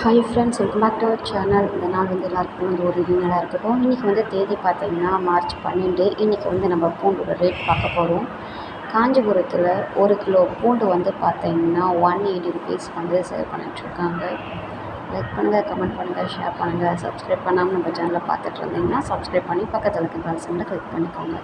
Hi friends welcome back to our channel இந்த நாள் வந்து எல்லாருக்கும் வந்து ஒரு நாளாக இருக்கட்டும். இன்றைக்கி வந்து தேதி பார்த்தீங்கன்னா மார்ச் பன்னெண்டு. இன்றைக்கி வந்து நம்ம பூண்டோட ரேட் பார்க்க போகிறோம் காஞ்சிபுரத்தில் ஒரு கிலோ பூண்டு வந்து பார்த்திங்கன்னா ஒன் எயிட்டி ருபீஸ் வந்து சேல் பண்ணிகிட்ருக்காங்க லைக் பண்ணுங்கள் கமெண்ட் பண்ணுங்கள் ஷேர் பண்ணுங்கள் சப்ஸ்கிரைப் பண்ணாமல் நம்ம சேனலை பார்த்துட்டு இருந்தீங்கன்னா சப்ஸ்கிரைப் பண்ணி பக்கத்தில் இருக்க பெல் சிம்மில் கிளிக் பண்ணிக்கோங்க.